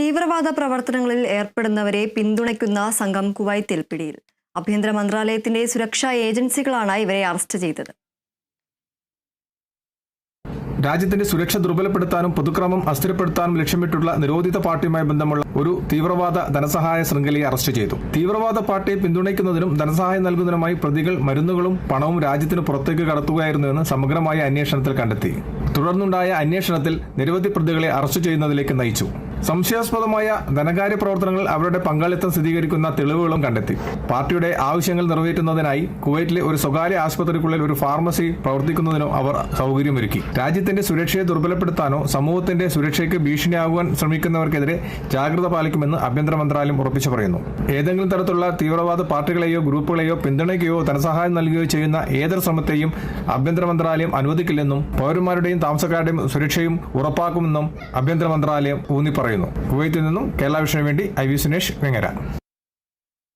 തീവ്രവാദ പ്രവർത്തനങ്ങളിൽ ഏർപ്പെടുന്നവരെ പിന്തുണയ്ക്കുന്ന സംഘം കുവൈത്തിൽ പിടിയിൽ. ആഭ്യന്തര മന്ത്രാലയത്തിന്റെ സുരക്ഷാ ഏജൻസികളാണ് ഇവരെ അറസ്റ്റ് ചെയ്തത്. രാജ്യത്തിന്റെ സുരക്ഷ ദുർബലപ്പെടുത്താനും പൊതുക്രമം അസ്ഥിരപ്പെടുത്താനും ലക്ഷ്യമിട്ടുള്ള നിരോധിത പാർട്ടിയുമായി ബന്ധമുള്ള ഒരു തീവ്രവാദ ധനസഹായ ശൃംഖലയെ അറസ്റ്റ് ചെയ്തു. തീവ്രവാദ പാർട്ടിയെ പിന്തുണയ്ക്കുന്നതിനും ധനസഹായം നൽകുന്നതിനുമായി പ്രതികൾ മരുന്നുകളും പണവും രാജ്യത്തിന് പുറത്തേക്ക് കടത്തുകയായിരുന്നുവെന്ന് സമഗ്രമായ അന്വേഷണത്തിൽ കണ്ടെത്തി. തുടർന്നുണ്ടായ അന്വേഷണത്തിൽ നിരവധി പ്രതികളെ അറസ്റ്റ് ചെയ്യുന്നതിലേക്ക് നയിച്ചു. സംശയാസ്പദമായ ധനകാര്യ പ്രവർത്തനങ്ങൾ അവരുടെ പങ്കാളിത്തം സ്ഥിരീകരിക്കുന്ന തെളിവുകളും കണ്ടെത്തി. പാർട്ടിയുടെ ആവശ്യങ്ങൾ നിറവേറ്റുന്നതിനായി കുവൈറ്റിലെ ഒരു സ്വകാര്യ ആശുപത്രിക്കുള്ളിൽ ഒരു ഫാർമസി പ്രവർത്തിക്കുന്നതിനും അവർ സൗകര്യമൊരുക്കി. രാജ്യത്തിന്റെ സുരക്ഷയെ ദുർബലപ്പെടുത്താനോ സമൂഹത്തിന്റെ സുരക്ഷയ്ക്ക് ഭീഷണിയാകുവാൻ ശ്രമിക്കുന്നവർക്കെതിരെ ജാഗ്രത പാലിക്കുമെന്ന് ആഭ്യന്തര മന്ത്രാലയം ഉറപ്പിച്ചു പറയുന്നു. ഏതെങ്കിലും തരത്തിലുള്ള തീവ്രവാദ പാർട്ടികളെയോ ഗ്രൂപ്പുകളെയോ പിന്തുണയ്ക്കുകയോ ധനസഹായം നൽകുകയോ ചെയ്യുന്ന ഏതൊരു ശ്രമത്തെയും ആഭ്യന്തര മന്ത്രാലയം അനുവദിക്കില്ലെന്നും പൗരന്മാരുടെയും താമസക്കാരുടെയും സുരക്ഷയും ഉറപ്പാക്കുമെന്നും ആഭ്യന്തര മന്ത്രാലയം ഊന്നി പറയുന്നു കുവൈത്തിൽ നിന്നും കേരള വിഷയം വേണ്ടി ഐ വി സുനേഷ് വെങ്ങര.